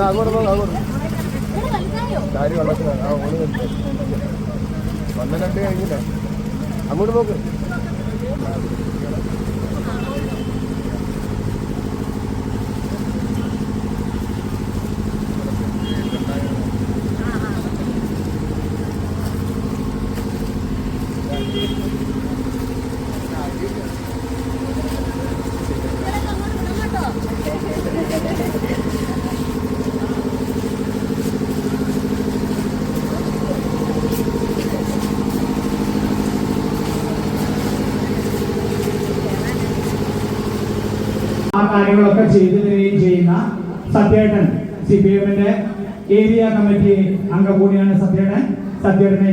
അങ്ങോട്ട് പോക്ക്. അങ്ങോട്ട് കാര്യം അങ്ങോട്ട് ആ കാര്യങ്ങളൊക്കെ ചെയ്തു തരികയും ചെയ്യുന്ന സത്യേട്ടൻ സി പി എമ്മിന്റെ ഏരിയ കമ്മിറ്റി അംഗം കൂടിയാണ് സത്യേട്ടൻ. സത്യേട്ടനെ